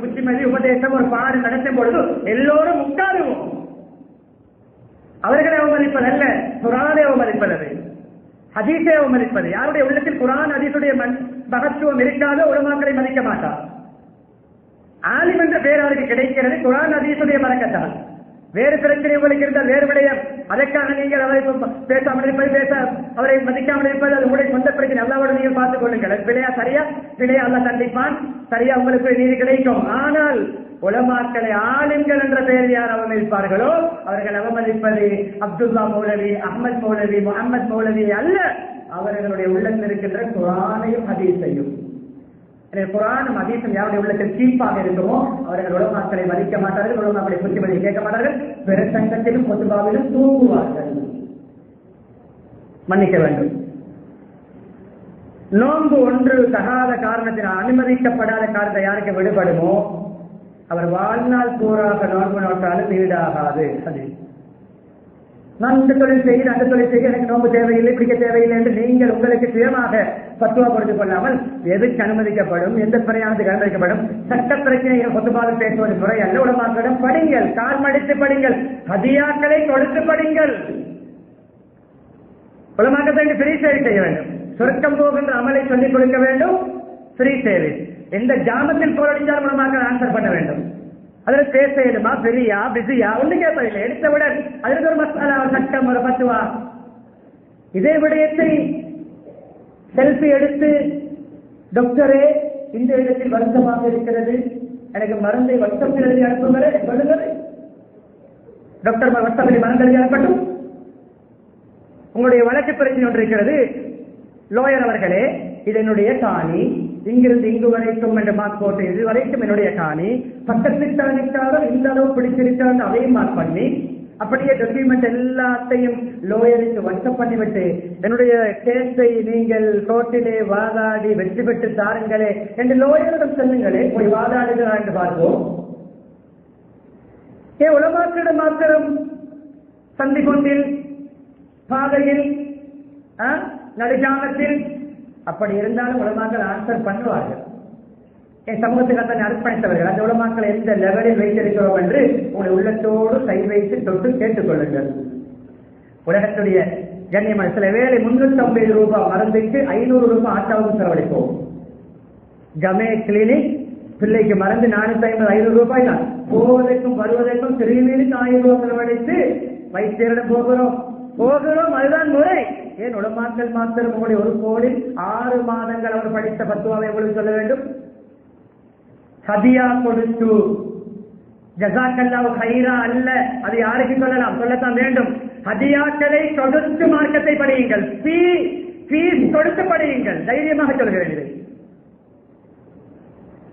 புத்திமதி உபதேசம் ஒரு பாடு நடத்தும் பொழுது எல்லோரும் உட்காருவோம். அவர்களை அவமதிப்பதல்ல குரானை அவமதிப்பது. ஹதீஸை அவமதிப்பது. யாருடைய உள்ளத்தில் குரான் ஹதீஸுடைய மன் மகத்துவம் இருக்காதோ உலமாக்களை மதிக்க மாட்டார். ஆலிம் என்ற பேர் அவருக்கு கிடைக்கிறது குரான் ஹதீஸுடைய மறக்கத்தான் வேறு பிரச்சனை உங்களுக்கு இருந்தால் வேறு விடயம். அதற்காக நீங்கள் அவரை பேசாமல் இருப்பது பேச அவரை மதிக்காமல் இருப்பது அது உங்களுடைய சொந்த பிரச்சனை எல்லாவோட நீங்கள் பார்த்துக் கொள்ளுங்கள். அது சரியா? பிழையா அல்ல கண்டிப்பான். சரியா உங்களுக்கு நீதி கிடைக்கும். ஆனால் உலமாக்களை ஆளுங்கள் என்ற பெயர் யார் அவமதிப்பார்களோ அவர்கள் அவமதிப்பது அப்துல்லா மௌலவி அஹமத் மௌலவி முகமது மௌலவி அல்ல. அவர்களுடைய உள்ளத்தில் இருக்கின்ற குரானையும் ஹதீஸையும். செய்யும் குரானும் ஹதீஸும் யாருடைய உள்ளத்தில் சீப்பாக இருக்குமோ அவர்கள் உலமாக்களை மதிக்க மாட்டார்கள் உலமாக்களை புத்திமதியை கேட்க மாட்டார்கள். பிற சங்கத்திலும் பொதுபாவிலும் தூங்குவார்கள். மன்னிக்க வேண்டும். நோன்பு ஒன்று தகாத காரணத்தினால் அனுமதிக்கப்படாத காரணத்தை யாருக்கு விடுபடுமோ? அவர் வாழ்நாள் பூராக நோன்பு நோட்டாலும் ஈடாகாது. அது நான் இந்த தொழில் செய்கிறேன் அந்த தொழில் செய்ய எனக்கு நோம்பு தேவையில்லை பிடிக்க தேவையில்லை என்று நீங்கள் உங்களுக்கு சுயமாக பத்துவா கொடுத்து கொள்ளாமல் எதுக்கு அனுமதிக்கப்படும் எந்த பிரயாணத்துக்கு அனுமதிக்கப்படும்? சட்ட பிரச்சனைகள் பொதுவாக பேசுவது துறை அல்ல உடமாக்களிடம் படிங்கள் கால் மடித்து படிங்கள் ஹதியாக்களை கொடுத்து படிங்கள். உலமாக்கத்தை ஃப்ரீ சேவை செய்ய வேண்டும். சொர்க்கம் போகின்ற அமலை சொல்லிக் கொடுக்க வேண்டும் ஃப்ரீ சேவை எந்த ஜாமத்தில் போராடிச்சால் மூலமாக ஆன்சர் பண்ண வேண்டும். அதில் பேச இயலுமா பெரியா பிஸியா ஒண்ணு கேட்பதில்லை எடுத்தவுடன் அதற்கு ஒரு மசாலா சட்டம் ஒரு பத்துவா இதே விடயத்தை செல்ஃபி எடுத்து டாக்டரே இந்த இடத்தில் வருத்தமாக இருக்கிறது எனக்கு மருந்தை வருத்தம் எழுதி அனுப்புங்களே சொல்லுங்கள் டாக்டர் வருத்தத்தில் மருந்து எழுதி அனுப்பட்டும் உங்களுடைய வழக்கு பிரச்சனை ஒன்று இருக்கிறது லோயர் அவர்களே இது என்னுடைய காணி இங்கிருந்து இங்கு வரைக்கும் என்று மார்க் போட்டு இது வரைக்கும் என்னுடைய காணி பக்கத்திற்காக இந்த அளவு பிடிச்சிருக்காங்க அதையும் மார்க் பண்ணி அப்படியே டாக்குமெண்ட் எல்லாத்தையும் லோயருக்கு வாட்ஸ்அப் பண்ணிவிட்டு என்னுடைய கேஸை நீங்கள் கோர்ட்டிலே வாதாடி வெற்றி பெற்று தாருங்களே என்று லோயரிடம் சொல்லுங்களே போய் வாதாடுகிறார் என்று பார்ப்போம். ஏ உலமாக்களிடம் மாத்திரம் சந்திகொண்டில் பாதையில் நடுஜாமத்தில் அப்படி இருந்தாலும் உலமாக்கள் ஆன்சர் பண்ணுவார்கள். என் சமூகத்துக்கு தான் அர்ப்பணித்தவர்கள். அந்த உலமாக்களை எந்த லெவலில் வைத்திருக்கிறோம் என்று உங்களை உள்ளத்தோடு கை வைத்து தொட்டு கேட்டுக்கொள்ளுங்கள். உலகத்துடைய கண்ணியமான சில வேலை முன்னூத்தி ஐம்பது ரூபாய் மருந்துக்கு ஐநூறு ரூபாய் ஆட்டாவுக்கு செலவழிப்போம். கமே கிளினிக் பிள்ளைக்கு மருந்து நானூத்தி ஐம்பது ஐநூறு ரூபாய் தான். போவதற்கும் வருவதற்கும் திருநீருக்கு ஆயிரம் ரூபாய் செலவழித்து வைத்தியரிடம் போகிறோம். போகிறோம் அதுதான் முறை. ஏன் உடமாக்கல் மாத்திரம் உங்களுடைய ஒரு கோடி ஆறு மாதங்கள் அவர் படித்த பத்துவாவை உங்களுக்கு சொல்ல வேண்டும்? ஹதியா கொடுத்து. ஜசாக்கல்லாவு ஹைரா அல்ல. அது யாருக்கு சொல்லலாம்? சொல்லத்தான் வேண்டும். ஹதியாக்களை கொடுத்து மார்க்கத்தை படியுங்கள். ஃபீ ஃபீஸ் கொடுத்து படியுங்கள். தைரியமாக சொல்கிறேன் இதை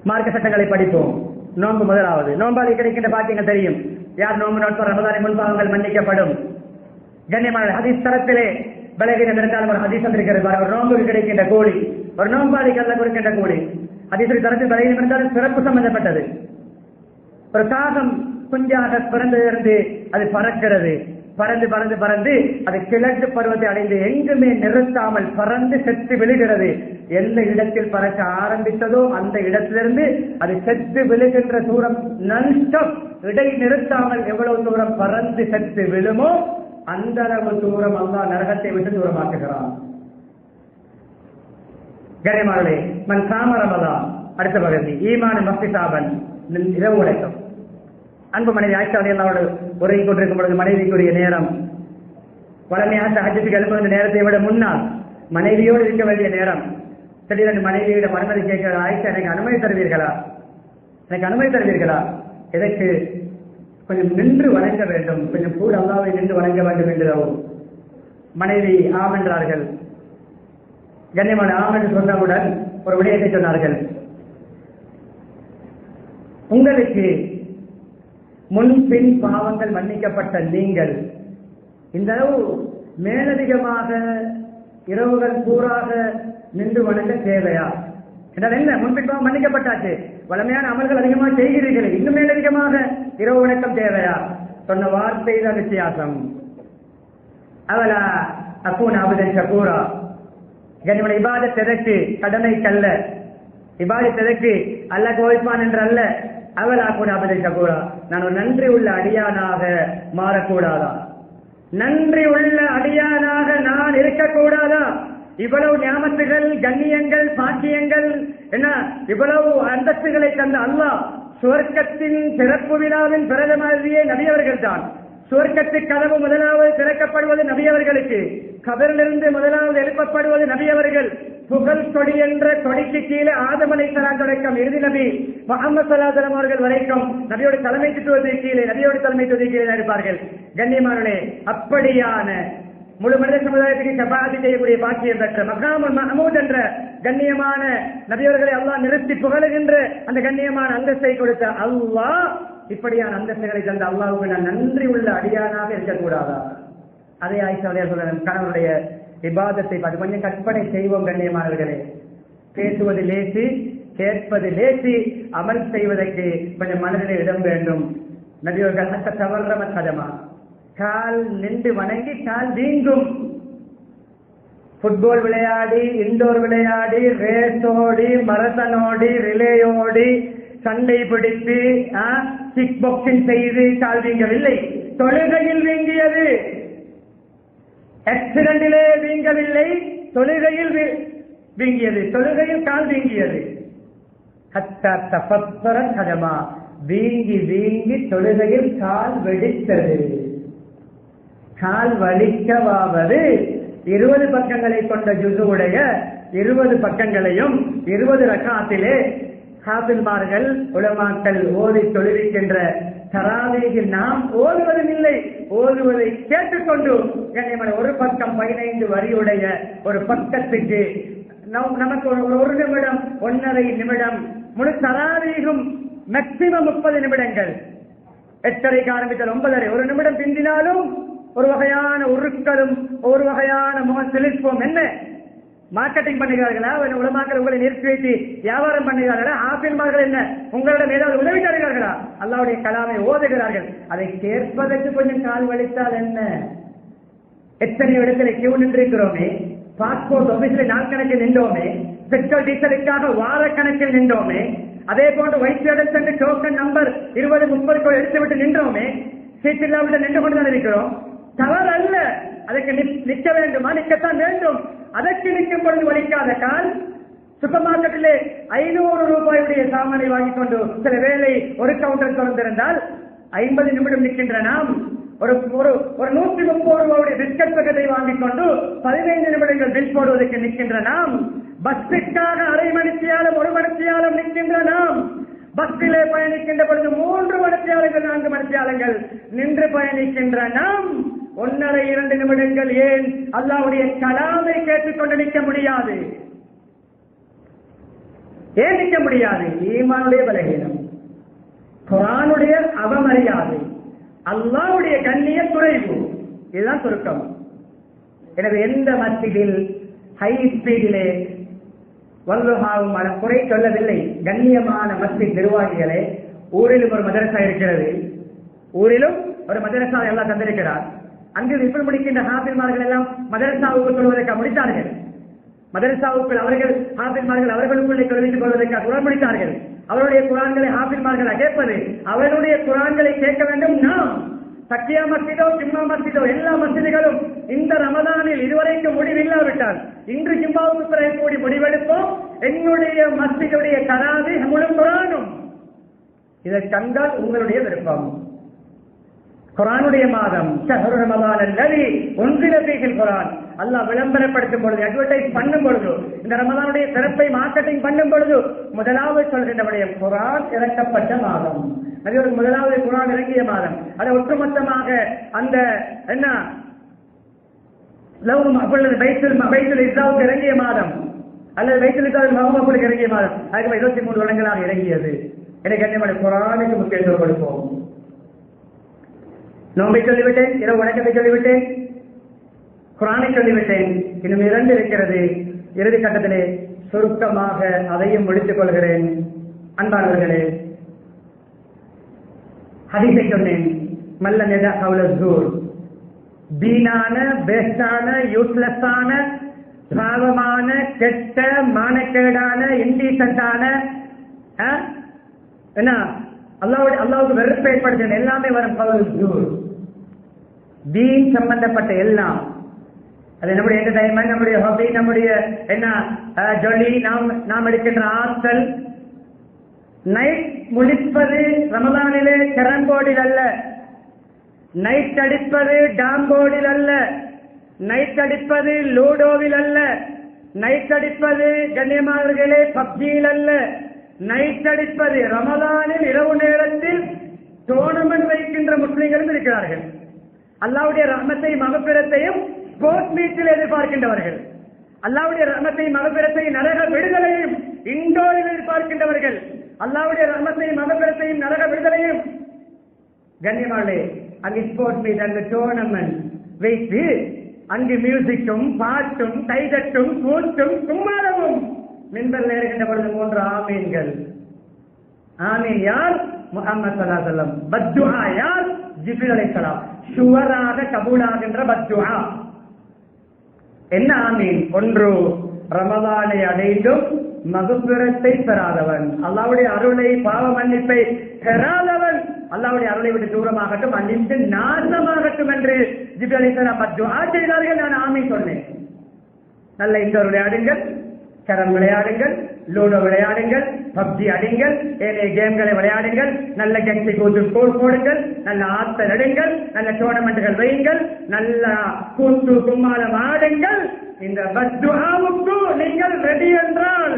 மார்க்க சட்டங்களை படிப்போம். நோன்பு முதலாவது. நோன்பால் கிடைக்கின்ற பாக்கியங்கள் தெரியும். யார் நோன்பு நோட்பர் ரமதானி முன்பாகங்கள் மன்னிக்கப்படும். கண்ணியமான ஹதீஸ் தரத்திலே பலகீனம் இருந்தாலும் ஒரு ஹதீஸ் வந்திருக்கிறது. ஒரு நோன்புக்கு கிடைக்கின்ற கூலி. ஒரு நோம்பாளிக்கு அல்ல கொடுக்கின்ற கூலி. ஹதீஸ் தரத்தில் பலகீனம் இருந்தாலும் சிறப்பு சம்பந்தப்பட்டது. பிரசாதம் காகம் குஞ்சாக பிறந்ததிலிருந்து அது பறக்கிறது. பறந்து பறந்து பறந்து அது கிழக்கு பருவத்தை அடைந்து எங்குமே நிறுத்தாமல் பறந்து செத்து விழுகிறது. எந்த இடத்தில் பறக்க ஆரம்பித்ததோ அந்த இடத்திலிருந்து அது செத்து விழுகின்ற தூரம் நன்ஸ்டப் இடை நிறுத்தாமல் எவ்வளவு தூரம் பறந்து செத்து விழுமோ அந்த அளவு தூரம் அல்லா நரகத்தை விட்டு தூரமாக்குகிறான். கரிமார்களே மன் காமரமதா அடுத்த பகுதி ஈமான் மஸ்தி சாபன் இரவு உழைக்கும். அன்பு மனைவி ஆயிஷா அவர்களோடு உரை கொண்டிருக்கும் பொழுது மனைவிக்குரிய நேரம். வளமையாக ஹஜ்ஜுக்கு எழுப்புகிற நேரத்தை விட முன்னால் மனைவியோடு இருக்க வேண்டிய நேரம். திடீரென்று மனைவியிடம் அனுமதி கேட்கிற ஆயிஷா எனக்கு அனுமதி தருவீர்களா? எனக்கு அனுமதி தருவீர்களா? எதற்கு கொஞ்சம் நின்று வணங்க வேண்டும். கொஞ்சம் கூட அல்லாவை நின்று வணங்க வேண்டும் என்கிறவும் மனைவி ஆமென்றார்கள் கண்ணியமான ஆம் என்று சொன்னவுடன் ஒரு விடயத்தை சொன்னார்கள். உங்களுக்கு முன்பின் பாவங்கள் மன்னிக்கப்பட்ட நீங்கள் இந்த அளவு மேலதிகமாக இரவுகள் கூறாக நின்று வணங்க தேவையா? என்றால் என்ன? முன்பின் பாவம் மன்னிக்கப்பட்டாச்சு. வளமையான அமல்கள் அதிகமாக செய்கிறீர்கள். இன்னும் மேலதிகமாக இரவு வணக்கம் தேவையா? சொன்ன வார்த்தை தான் வித்தியாசம். அவலா அக்கூன் அபுதன் ஷகூரா. கண்ணியமான இபாத திறக்கு கடமை கல்ல இபாத திறக்கு அல்ல கோவிப்பான் என்று அல்ல அவலா கூட அபதை நான் ஒரு நன்றி உள்ள அடியானாக மாறக்கூடாதா? நன்றி உள்ள அடியானாக நான் இருக்கக்கூடாதா? இவ்வளவு ஞாபகத்துகள் கண்ணியங்கள் பாக்கியங்கள் என்ன? இவ்வளவு அந்தஸ்துகளை தந்த அல்லாஹ் சுவர்க்கத்தின் சிறப்பு விழாவின் பிரதமரியே நபியவர்கள் தான் சுவர்க்கத்து கதவு முதலாவது திறக்கப்படுவது நபியவர்களுக்கு. கபரிலிருந்து முதலாவது எழுப்பப்படுவது நபியவர்கள் புகழ் கொடி என்ற கொடிக்கு கீழே ஆதமலை சலாம் தொடக்கம் இறுதி நபி முகமது சலாசலம் அவர்கள் வரைக்கும் நபியோட தலைமைத்துவத்துக்கு கீழே நபியோட தலைமைத்துவத்துக்கு கீழே இருப்பார்கள். கண்ணியமானே அப்படியான முழு மனித சமுதாயத்துக்கு சபாதி செய்யக்கூடிய பாக்கியம் பெற்ற மகாமுல் மஹமூத் என்ற கண்ணியமான நபியவர்களை அல்லாஹ் நிறுத்தி புகழுகின்ற அந்த கண்ணியமான அந்தஸ்தை கொடுத்த அல்லாஹ் இப்படியான அந்தஸ்துகளை தந்த அல்லாஹ்வுக்கு நான் நன்றி உள்ள அடியானாக இருக்கக்கூடாதா? அதே ஆயிஷாவுடைய சொல்றேன் கணவனுடைய விவாதத்தை பார்த்து கொஞ்சம் கற்பனை செய்வோம் கண்ணியமானவர்களே பேசுவது லேசி கேட்பது லேசி அமல் செய்வதற்கு கொஞ்சம் மனதில் இடம் வேண்டும். நபியவர்கள் அத்த தவறம கதமா கால் நின்று வணங்கி கால் வீங்கும். ஃபுட்பால் விளையாடி இண்டோர் விளையாடி ரேஸோடி மரத்தனோடி ரிலேயோடி சண்டை பிடித்து கிக் பாக்ஸிங் செய்து கால் வீங்கவில்லை. தொழுகையில் வீங்கியது. ஆக்சிடென்டிலே வீங்கவில்லை தொழுகையில் வீ- வீங்கியது. தொழுகையில் கால் வீங்கியது. கதமா வீங்கி வீங்கி தொழுகையில் கால் வெடித்தது. கால் வலிக்கவாவது இருபது பக்கங்களை கொண்ட ஜுசுவுடைய இருபது பக்கங்களையும் இருபது ரகாத்திலே ஹாபில்மார்கள் உலமாக்கள் ஓதி தொழுவிக்கின்ற தராவீகில் நாம் ஓதுவதும் இல்லை. ஓதுவதை கேட்டுக்கொண்டு கண்ணியமான ஒரு பக்கம் பதினைந்து வரியுடைய ஒரு பக்கத்துக்கு நம்- நமக்கு ஒரு ஒரு நிமிடம் ஒன்னரை நிமிடம் முழு தராவேகும் மேக்சிமம் முப்பது நிமிடங்கள். எட்டரைக்கு ஆரம்பித்தால் ஒன்பதரை. ஒரு நிமிடம் பிந்தினாலும் ஒரு வகையான உருக்களும் ஒரு வகையான முகம் செலுத்துவோம் என்ன? மார்க்கெட்டிங் பண்ணுகிறார்களா? ஒரு உலமாக்கள் உங்களை நிறுத்தி வைத்து வியாபாரம் பண்ணுகிறார்களா? ஆப்பிள்மார்கள் என்ன? உங்களிடம் ஏதாவது உதவி தருகிறார்களா? அல்லாவுடைய கலாமை ஓதுகிறார்கள். அதை கேட்பதற்கு கொஞ்சம் கால் வலித்தால் என்ன? எத்தனை இடத்துல கியூ நின்றிருக்கிறோமே. பாஸ்போர்ட் ஆபீஸ்ல நாள் கணக்கில் நின்றோமே. பெட்ரோல் டீசலுக்காக வார கணக்கில் நின்றோமே. அதே போன்று வைத்தியம் சென்று டோக்கன் நம்பர் இருபது முப்பது எடுத்து விட்டு நின்றோமே. சீட் இல்லாமல் நின்று கொண்டு தான் இருக்கிறோம். தவறு அல்ல அதற்கு நிற்க வேண்டுமா? நிற்கத்தான் வேண்டும். அதற்கு நிற்கும் பொழுது வலிக்காத கால் சூப்பர் மார்க்கெட்டிலே ஐநூறு ரூபாயுடைய சாமானை வாங்கிக் கொண்டு சில வேளை ஒரு கவுண்டர் திறந்திருந்தால் ஐம்பது நிமிடம் நிற்கின்ற நாம் ஒரு ஒரு ஒரு நூற்றி முப்பது ரூபாயுடைய பிஸ்கட் பக்கத்தை வாங்கிக் கொண்டு பதினைந்து நிமிடங்கள் பில் போடுவதற்கு நிற்கின்ற நாம். பஸ்ஸுக்காக அரை மணித்தியாலும் ஒரு மணித்தியாலும் நிற்கின்ற நாம். பஸ்ஸிலே பயணிக்கின்ற பொழுது மூன்று மணித்தியாலங்கள் நான்கு மணித்தியாலங்கள் நின்று பயணிக்கின்ற நாம். ஒன்னரை இரண்டு நிமிடங்கள் ஏன் அல்லாவுடைய கலாமை கேட்டுக்கொண்டு நிற்க முடியாது? ஏன் நிற்க முடியாது? ஈமானுடைய பலகீனம். குரானுடைய அவமரியாதை. அல்லாவுடைய கண்ணிய குறைவு. இதுதான் சுருக்கம். எனவே எந்த மத்தியில் ஹை ஸ்பீடிலே வல்லுகாவும் மன குறை சொல்லவில்லை? கண்ணியமான மஸ்ஜித் நிர்வாகிகளே ஊரிலும் ஒரு மதரசா இருக்கிறது. ஊரிலும் ஒரு மதரசா எல்லாம் தந்திருக்கிறார். அங்கு விற்பனை முடிக்கின்ற ஹாபில்மார்கள் எல்லாம் மதரசாவுக்கு சொல்வதற்காக முடித்தார்கள். மதரசாவுக்குள் அவர்கள் ஹாபில்மார்கள் அவர்களுக்குள்ளே தெரிவித்துக் கொள்வதற்காக குரான் முடித்தார்கள். அவருடைய குரான்களை ஹாபில்மார்களா கேட்பது அவருடைய குரான்களை கேட்க வேண்டும் நாம். சக்கியா மசிதோ ஜிம்மா மசிதோ எல்லா மசிதிகளும் இந்த ரமதானில் இதுவரைக்கும் முடிவில்லாவிட்டால் இன்று ஜிம்மாவுக்கு பிறகு கூடி முடிவெடுப்போம். என்னுடைய மசிதுடைய கராது முழு குரானும். இதை கண்டால் உங்களுடைய விருப்பம். குரானுடைய மாதம். ஷஹரு ரமலான் ஒன்றில பேசில் குரான். அல்லாஹ் விளம்பரப்படுத்தும் பொழுது அட்வர்டைஸ் பண்ணும் பொழுது இந்த ரமதானுடைய சிறப்பை மார்க்கெட்டிங் பண்ணும் பொழுது முதலாவது சொல்கின்ற விடயம் குரான் இறக்கப்பட்ட மாதம். அது ஒரு முதலாவது குரான் இறங்கிய மாதம். அதை ஒட்டுமொத்தமாக அந்த என்ன லவ் அப்பொழுது பைத்துல் பைத்துல் இஸ்லாவுக்கு இறங்கிய மாதம். அல்லது பைத்துல் இஸ்லாவுக்கு இறங்கிய மாதம். அதுக்கு இருபத்தி மூணு வருடங்களாக இறங்கியது. எனக்கு என்ன குரானுக்கு முக்கியத்துவம் கொடுப்போம். நோம்பை சொல்லிவிட்டேன் இரவு வணக்கத்தை சொல்லிவிட்டேன் குரானை சொல்லிவிட்டேன். இன்னும் இரண்டு இருக்கிறது. இறுதி கட்டத்திலே சுருக்கமாக அதையும் முடித்துக் கொள்கிறேன். அன்பானவர்களே ஹதீஸை சொன்னேன் மல்ல நெட ஹவுல வீணான பெஸ்டான யூஸ்லெஸ்ஸான பாவமான கெட்ட மானக்கேடான இன்டீசென்டான என்ன? அல்லாவுடைய அல்லாவுக்கு வெறுப்பு ஏற்படுத்தின எல்லாமே வரும் கவுல் ஜூர். தீன் சம்பந்தப்பட்ட எல்லாம். அது நம்முடைய என்டர்டைன்மெண்ட் நம்முடைய ஹாபி நம்முடைய என்ன ஜொலி நாம் நாம் எடுக்கின்ற ஆற்றல். நைட் முடிப்பது ரமதானிலே கரம்போர்டில் அல்ல. நைட் அடிப்பது டாம்போர்டில் அல்ல. நைட் அடிப்பது லூடோவில் அல்ல. நைட் அடிப்பது கண்ணியமானவர்களே பப்ஜியில் அல்ல. நைட் அடிப்பது ரமதானில் இரவு நேரத்தில் டோர்னமெண்ட் வைக்கின்ற முஸ்லீம்களும் இருக்கிறார்கள். அல்லாவுடைய ரஹ்மத்தையும் மகப்பிடத்தையும் ஸ்போர்ட்ஸ் மீட்டில் எதிர்பார்க்கின்றவர்கள். அல்லாவுடைய ரஹ்மத்தையும் மகப்பிடத்தையும் நரக விடுதலையும் இண்டோரில் எதிர்பார்க்கின்றவர்கள். அல்லாவுடைய ரஹ்மத்தையும் மகப்பிரத்தையும் நரக விடுதலையும். கண்ணியமாளே அங்கு ஸ்போர்ட்ஸ் மீட் அங்கு டோர்னமெண்ட் வைத்து அங்கு மியூசிக்கும் பாட்டும் கைதட்டும் கூத்தும் கும்மாளமும் மின்பரில் இருக்கின்ற பொழுது மூன்று ஆமீன்கள். ஆமீன் யார்? முகமது சலாசலம் பத்துஹா யார்? ஜிபில் அலைக்கலாம் சுவராக கபூலாகின்ற பத்துவா என்ன ஆமீன் ஒன்று ரமதானை அடைந்தும் மகுபிரத்தை பெறாதவன் அல்லாவுடைய அருளை பாவ மன்னிப்பை பெறாதவன் அல்லாவுடைய அருளை விட்டு தூரமாகட்டும் அழிந்து நாசமாகட்டும் என்று ஜிபி அலிசலாம் பத்துவா செய்தார்கள் நான் ஆமீன் சொன்னேன் நல்ல இந்த விளையாடுங்கள் கரம் விளையாடுங்கள் லூடோ விளையாடுங்கள் பப்ஜி அடிங்கள் ஏனைய கேம்களை விளையாடுங்கள் நல்ல கட்சி கூத்து ஸ்கோர் போடுங்கள் நல்ல ஆத்தல் எடுங்கள் நல்ல டோர்னமெண்ட்கள் வையுங்கள் நல்ல கூத்து கும்மாளம் ஆடுங்கள். இந்த பத்துவாவுக்கு நீங்கள் ரெடி என்றால்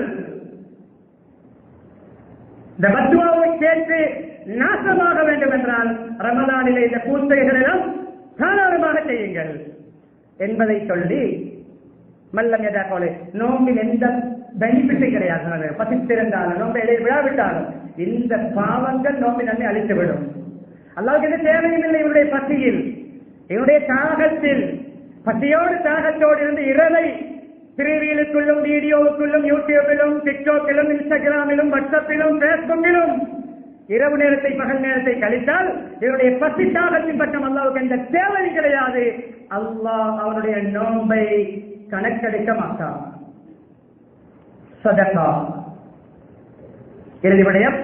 இந்த பத்துவாவை கேட்டு நாசமாக வேண்டும் என்றால் ரமதானிலே இந்த கூத்தைகளெல்லாம் தாராளமாக செய்யுங்கள். என்பதை சொல்லி மல்லம் எதா கோலை நோம்பில் எந்த பெனிஃபிட்டே கிடையாது. பசித்திருந்தாலும் நோம்பை இடையே விழாவிட்டாலும் இந்த பாவங்கள் நோம்பி நன்மை அழித்துவிடும் அல்லாவுக்கு எது தேவையும் இல்லை இவருடைய பசியில். இவருடைய தாகத்தில் பசியோடு தாகத்தோடு இருந்து இரவை திருவியலுக்குள்ளும் வீடியோவுக்குள்ளும் யூடியூபிலும் டிக்டாக்கிலும் இன்ஸ்டாகிராமிலும் வாட்ஸ்அப்பிலும் பேஸ்புக்கிலும் இரவு நேரத்தை பகல் நேரத்தை கழித்தால் இவருடைய பசி தாகத்தின் பட்டம் அல்லாவுக்கு எந்த தேவை கிடையாது. அல்லாஹ் அவருடைய நோன்பை கணக்கெடுக்க மாட்டான். சதகா இறுதி விடயம்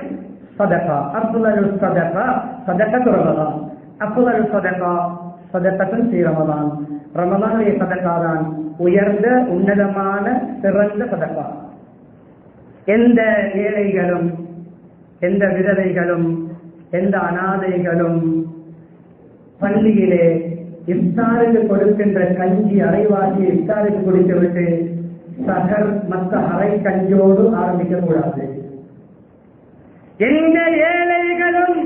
சதகா அப்துல்லு சதகா சதகத்து ரமதான் அப்துல்லு சதகா சதகத்தின் ஸ்ரீ ரமதான் ரமதானுடைய சதகா தான் உயர்ந்த உன்னதமான சிறந்த சதகா எந்த ஏழைகளும் எந்த விதவைகளும் எந்த அனாதைகளும் பள்ளியிலே இஃப்தாருக்கு கொடுக்கின்ற கஞ்சி அரைவாசி இஃப்தாருக்கு குடித்துவிட்டு சகர் மற்ற அரை கஞ்சோடு ஆரம்பிக்க கூடாது எந்த ஏழைகளும்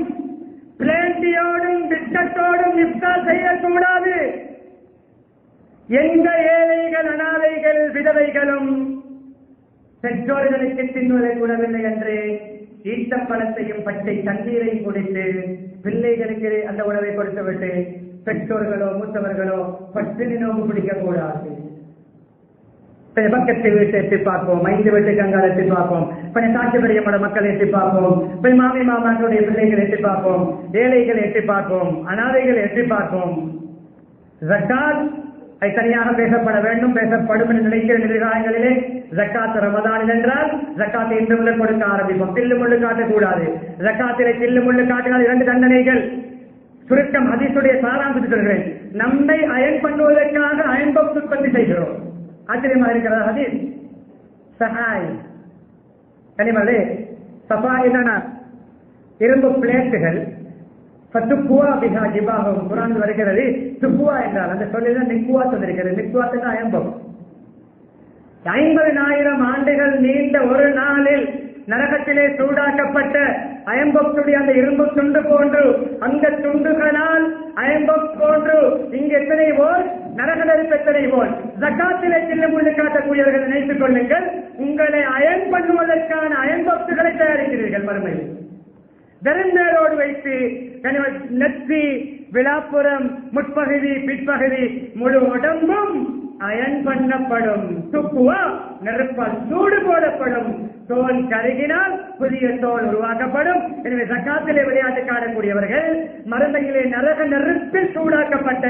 பிளேண்டியோடும் திட்டத்தோடும் இஃப்தார் செய்யக்கூடாது எந்த ஏழைகள் அனாதைகள் விதவைகளும் பெற்றோர்களுக்கு தின்னுரை கூடவில்லை என்று ஈட்டப்பழத்தையும் பச்சை தண்ணீரை குடித்து பிள்ளைகளுக்கு அந்த உணவை கொடுத்துவிட்டு பெற்றோர்களோ மூத்தவர்களோ பட்டினி நோக்கு பிடிக்க கூடாது பக்கத்து வீட்டை எட்டி பார்ப்போம் ஐந்து வீட்டுக்கு அங்கால எட்டி பார்ப்போம் கொஞ்சம் காட்டு பெரியமோட மக்களை எட்டி பார்ப்போம் பின் மாமி மாமாக்களுடைய பிள்ளைகளை எட்டி பார்ப்போம் ஏழைகளை எட்டி பார்ப்போம் அனாதைகளை எட்டி பார்ப்போம். ஜக்காத் தனியாக பேசப்பட வேண்டும் பேசப்படும் என்று நினைக்கிற நிர்வாகங்களிலே ஜக்காத் ரமதானில் என்றால் ஜக்காத்தை இன்று முள்ள கொடுக்க ஆரம்பிப்போம். தில்லு முள்ளு காட்டக்கூடாது. ஜக்காத்திலே தில்லு முள்ளு காட்டினால் இரண்டு தண்டனைகள். சுருக்கம் அதிசுடைய சாராம்சத்தை சொல்கிறேன். நம்மை அயன் பண்ணுவதற்காக அயன் உற்பத்தி செய்கிறோம். ஆச்சரியமா இருக்கிறதா ஹதீஸ் சஹாய். கனிமலே சஃபா என்னன்னா இரும்பு பிளேட்டுகள் துப்புவா பிகா ஜிபாகம் குரான் வருகிறது. துப்புவா என்றால் அந்த சொல்லிதான் நிக்குவா சொல்லிருக்கிறது. நிக்குவாத்துக்கு அயம்பம். ஐம்பதினாயிரம் ஆண்டுகள் நீண்ட ஒரு நாளில் நரகத்திலே சூடாக்கப்பட்ட அயம்பத்துடைய அந்த இரும்பு துண்டு போன்று அந்த துண்டுகளால் அயம்பக் போன்று இங்கு எத்தனை போல் நரக நெருப்பு போல் ஜக்காத்திலே சின்ன முள்ளு காட்டக்கூடியவர்கள் நினைத்துக் கொள்ளுங்கள் உங்களை அயன் பண்ணுவதற்கான அயன் அயன்பக்துகளை தயாரிக்கிறீர்கள் மறுமையில். வெறுந்தேரோடு வைத்து கனிம- நெற்றி விழாப்புறம் முற்பகுதி பிற்பகுதி முழு உடம்பும் அயன் பண்ணப்படும். துப்புவா நெருப்பால் சூடு போடப்படும். தோல் கருகினால் புதிய தோல் உருவாக்கப்படும். எனவே சக்காத்திலே விளையாட்டு காணக்கூடியவர்கள் மருந்தையிலே நரக நெருப்பில் சூடாக்கப்பட்ட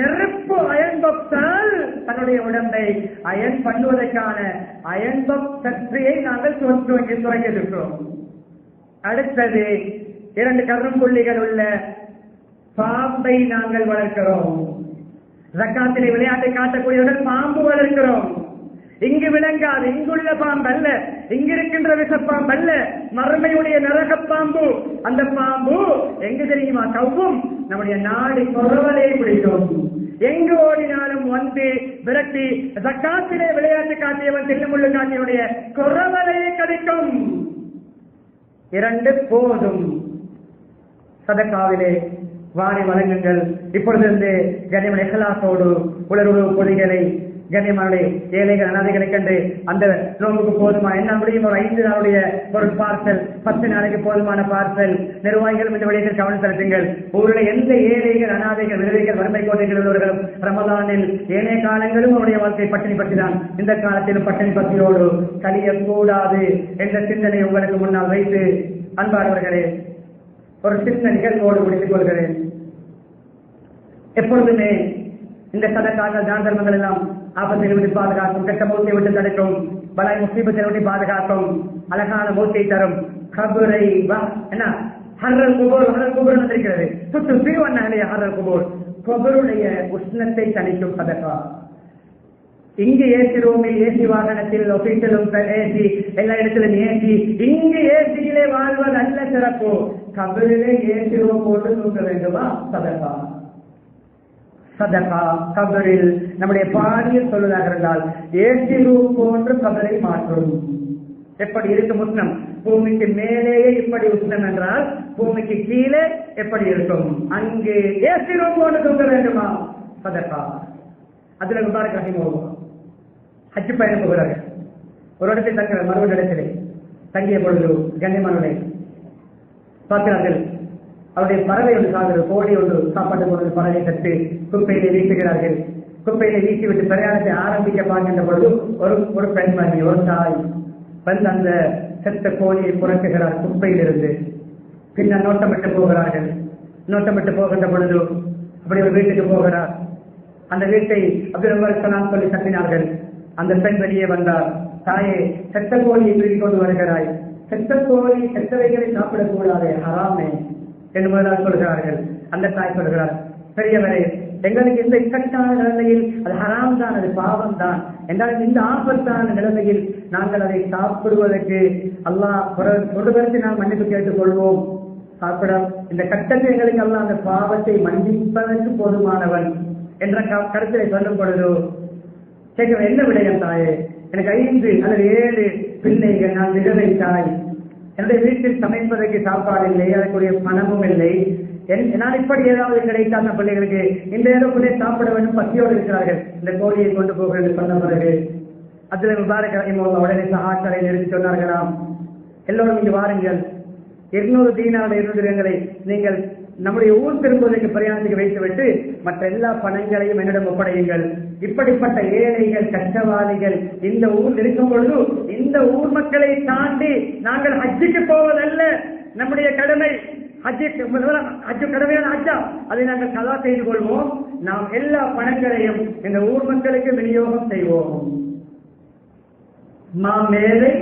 நெருப்பு அயன்பக்தால் தன்னுடைய உடம்பை அயன் பண்ணுவதற்கான அயன்பக் சக்தியை நாங்கள் துவக்கி துவங்கியிருக்கிறோம் அடுத்தது இரண்டு கரும்புள்ளிகள் உள்ள பாம்பை நாங்கள் வளர்க்கிறோம். ஜக்காத்திலே விளையாட்டை காட்டக்கூடியவர்கள் பாம்பு வளர்க்கிறோம். இங்கு விளங்காது இங்குள்ள பாம்பு அல்ல. இங்கிருக்கின்ற விஷப்பாம்பு அல்ல மறுமையுடைய நரக பாம்பு அந்த பாம்பு எங்கு தெரியுமா? கவ்வும் நம்முடைய நாடு குறவலே பிடிக்கும் எங்கு ஓடினாலும் வந்து விரட்டி ஜக்காத்திலே விளையாட்டு காட்டியவன் செல்லுமுள்ளு காட்டியவனுடைய குறவலையை கடிக்கும். இரண்டு போதும். சதக்காவிலே வாரி வழங்குங்கள். இப்பொழுதிருந்து கனிமன் எஹலாசோடு உலருணவு பொதிகளை கண்ணியமானுடைய ஏழைகள் அனாதைகளை கண்டு அந்த ரோமுக்கு போதுமா? என்ன முடியும்? ஒரு ஐந்து நாளுடைய ஒரு பார்சல் பத்து நாளைக்கு போதுமான பார்சல். நிர்வாகிகளும் இந்த விடயத்தில் கவனம் செலுத்துங்கள். ஊரில் எந்த ஏழைகள் அனாதைகள் விதவைகள் வறுமை கோட்டைகள் உள்ளவர்களும் ரமதானில் ஏனைய காலங்களும் அவருடைய வாழ்க்கை பட்டினி பற்றிதான். இந்த காலத்திலும் பட்டினி பற்றியோடு கழியக்கூடாது என்ற சிந்தனை உங்களுக்கு முன்னால் வைத்து அன்பானவர்களே ஒரு சின்ன நிகழ்வோடு முடித்துக் கொள்கிறேன். எப்பொழுதுமே இந்த சதக்காக தான தர்மங்கள் எல்லாம் ஆபத்தை விட்டு பாதுகாக்கும் கெட்ட மூர்த்தியை விட்டு தடுக்கும் பலாய் முஸ்லீபத்தை விட்டு பாதுகாக்கும் அழகான மூத்தை தரும். கபுரை என்ன? ஹர்ரல் குபோர் ஹர்ரல் குபோர் இருக்கிறது சுத்து பிரிவண்ணாலே ஹர்ரல் குபோர். கபருடைய உஷ்ணத்தை தணிக்கும் பதக்கா இங்கு ஏசி ரூமில் ஏசி வாகனத்தில் ஒபிட்டலும் ஏசி எல்லா இடத்திலும் ஏசி. இங்கு ஏசியிலே வாழ்வது அல்ல சிறப்பு. கபரிலே ஏசி ரூம் போட்டு தூங்க வேண்டுமா? சதகா சதகா கபரில். நம்முடைய பாடியில் சொல்வதாக இருந்தால் ஏசி ரூம் போன்று கபரை மாற்றும். எப்படி இருக்கும் உஷ்ணம்? பூமிக்கு மேலேயே இப்படி உஷ்ணம் என்றால் பூமிக்கு கீழே எப்படி இருக்கும்? அங்கே ஏசி ரூம் போன்று தூங்க வேண்டுமா? சதகா. அதுல முபாரக் ரஹிமோவா ஹஜ் பயணம் போகிறார்கள். ஒரு இடத்தில் தங்கிற மறுபடி இடத்திலே தங்கிய பொழுது கண்ணியமானவரை பார்க்கிறார்கள். அவருடைய பறவை ஒன்று சாகிறது கோழி ஒன்று சாப்பாட்டு பொழுது பறவை கட்டு குப்பையிலே வீசுகிறார்கள். குப்பையிலே வீசிவிட்டு பிரயாணத்தை ஆரம்பிக்க பார்க்கின்ற பொழுது ஒரு ஒரு பெண்மணி ஒரு தாய் வந்து அந்த செத்த கோழியை புரட்டுகிறார் குப்பையிலிருந்து. பின்னர் நோட்டமிட்டு போகிறார்கள். நோட்டமிட்டு போகின்ற பொழுது அப்படி ஒரு வீட்டுக்கு போகிறார். அந்த வீட்டை அப்துல் சலாம் சொல்லி தட்டினார்கள். அந்த பெண் வெளியே வந்தார். தாயே செத்த கோழியை தூக்கி கொண்டு வருகிறாய். செத்த கோழி செத்தவைகளை சாப்பிடக்கூடாது. ஹராமே. என்பதாக சொல்கிறார்கள். அந்த தாய் சொல்கிறார் பெரியவரே எங்களுக்கு இந்த இக்கட்டான நிலைமையில் அது ஹராம் தான் அது பாவம் தான் என்றால் இந்த ஆபத்தான நிலைமையில் நாங்கள் அதை சாப்பிடுவதற்கு அல்லாஹ் ஒருவருக்கு நாம் மன்னிப்பு கேட்டுக்கொள்வோம் சாப்பிட இந்த கட்டத்தை எங்களுக்கு அல்ல அந்த பாவத்தை மன்னிப்பதற்கு போதுமானவன் என்ற கருத்தை சொல்லும் பொழுது கேட்க என்ன விடயம் தாயே? எனக்கு ஐந்து அல்லது ஏழு பிள்ளைகள் நான் விதவை தாய். என்னுடைய வீட்டில் சமைப்பதற்கு சாப்பாடு இல்லை அதற்குரிய பணமும் இல்லை. என்- நான் இப்படி ஏதாவது கிடைத்தால் அந்த பிள்ளைகளுக்கு இந்த இடத்திலே சாப்பிட வேண்டும் பசியோடு இருக்கிறார்கள். இந்த கோழியை கொண்டு போக என்று சொன்ன பிறகு அதுல முபாரக் ரஹிமவுல்லா உடனே சஹாக்களை நிறுத்தி சொன்னார்களாம் எல்லோரும் இங்கு வாருங்கள். இருநூறு தீனாவுடைய இருநூறு நீங்கள் நம்முடைய ஊர் திரும்புவதற்கு பிரயாணத்துக்கு வைத்துவிட்டு மற்ற எல்லா பணங்களையும் என்னிடம் ஒப்படையுங்கள். இப்படிப்பட்ட ஏழைகள் கஷ்டவாதிகள் இந்த ஊர் இருக்கும் பொழுது இந்த ஊர் மக்களை தாண்டி நாங்கள் ஹஜ்ஜுக்கு போவதல்ல. நம்முடைய கடமை ஹஜ்ஜுக்கு ஹஜ்ஜு கடமையான ஹஜ்ஜா. அதை நாங்கள் கதா செய்து கொள்வோம். நாம் எல்லா பணங்களையும் இந்த ஊர் மக்களுக்கு விநியோகம் செய்வோம். மாமேதை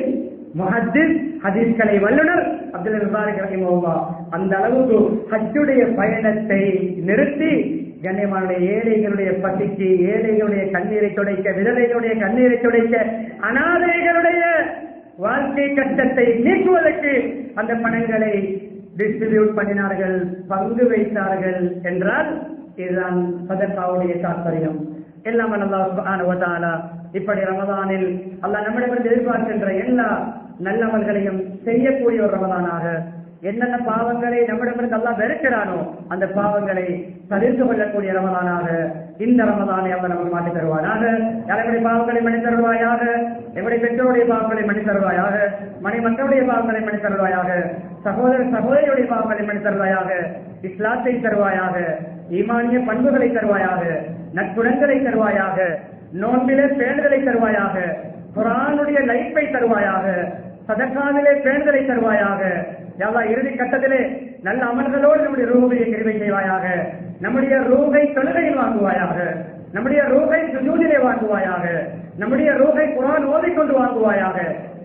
முஹத்திஸ் ஹதீஸ்களை வல்லுனர் அப்துல் முபாரக் ரஹிமஹுல்லா அந்த அளவுக்கு ஹஜ்ஜுடைய பயணத்தை நிறுத்தி கண்ணியமானுடைய ஏழைகளுடைய பசிக்கு ஏழைகளுடைய கண்ணீரை துடைக்க விதவைகளுடைய கண்ணீரை துடைக்க அனாதைகளுடைய வாழ்க்கை கஷ்டத்தை நீக்குவதற்கு அந்த பணங்களை டிஸ்ட்ரிபியூட் பண்ணினார்கள் பங்கு வைத்தார்கள் என்றால் இதுதான் சதக்காவுடைய தாற்பயம் எல்லாம் அல்லாஹ் இப்படி ரமதானில் அல்ல நம்மிடமிருந்து எதிர்பார்க்கின்ற எல்லா நல்லவர்களையும் செய்யக்கூடிய ஒரு ரமதானாக என்னென்ன பாவங்களை நம்மிடமிருந்து அல்லா வெறுக்கிறானோ அந்த பாவங்களை தவிர்த்து கொள்ளக்கூடிய ரமதானாக இந்த ரமதானை அவர் நமக்கு மாற்றி தருவானாக. யாருடைய பாவங்களை மணி தருவாயாக? எங்களுடைய பெற்றோருடைய பாவங்களை மணி தருவாயாக? மணி மக்களுடைய பாவங்களை மணி தருவாயாக? சகோதர சகோதரியுடைய பாவங்களை மணி தருவாயாக? இஸ்லாத்தை தருவாயாக? ஈமானிய பண்புகளை தருவாயாக? நற்குணங்களை தருவாயாக? நோன்பிலே பேணுதலை தருவாயாக? குரானுடைய லைஃபை தருவாயாக? சதக்காவிலே பேணுதலை தருவாயாக? யாவா இறுதி கட்டத்திலே நல்ல அமல்களோடு நம்முடைய ரூபையை கிருவை செய்வாயாக. நம்முடைய ரூகை தொழுகையில் வாங்குவாயாக. நம்முடைய ரூகை சுஜூதிலே வாங்குவாயாக. நம்முடைய ரூகை குரான் ஓதிக்கொண்டு வாங்குவாயாக.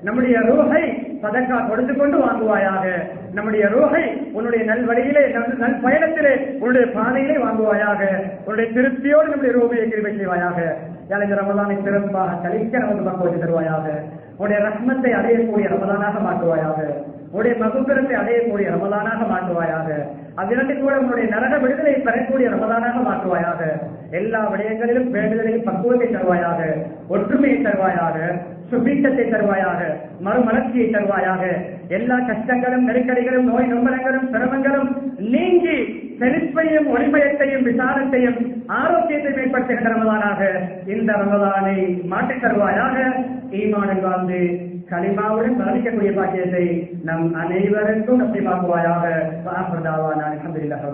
நம்முடைய ரூகை சதக்கா கொடுத்து கொண்டு வாங்குவாயாக. நம்முடைய ரூகை உன்னுடைய நல் வழியிலே நல் பயணத்திலே உன்னுடைய பாதையிலே வாங்குவாயாக. உன்னுடைய திருப்தியோடு நம்முடைய ரூபையை கிருமை செய்வாயாக. யாழ் இந்த சிறப்பாக கழிக்க நமக்கு பக்குவத்தை தருவாயாக. உன்னுடைய ரத்னத்தை அடையக்கூடிய ரமதானாக மாற்றுவாயாக. உன்னுடைய மகுபிரத்தை அடையக்கூடிய ரமதானாக மாற்றுவாயாக. அவ்விரண்டு கூட உன்னுடைய நரக விடுதலை பெறக்கூடிய ரமதானாக மாற்றுவாயாக. எல்லா விடயங்களிலும் வேண்டுதலையும் பக்குவத்தை தருவாயாக ஒற்றுமையை தருவாயாக சுபீட்டத்தை தருவாயாக மறுமலர்ச்சியை தருவாயாக. எல்லா கஷ்டங்களும் நெருக்கடிகளும் நோய் நொம்பலங்களும் சிரமங்களும் நீங்கி செழிப்பையும் ஒளிமயத்தையும் விசாரத்தையும் ஆரோக்கியத்தை மேம்படுத்துகின்ற ரமதானாக இந்த ரமதானை மாற்றித் தருவாயாக. ஈமானில் வாழ்ந்து களிமாவுடன் மரணிக்கக்கூடிய பாக்கியத்தை நம் அனைவருக்கும் நம்பிமாக்குவாயாக அலமதுல்லாஹ்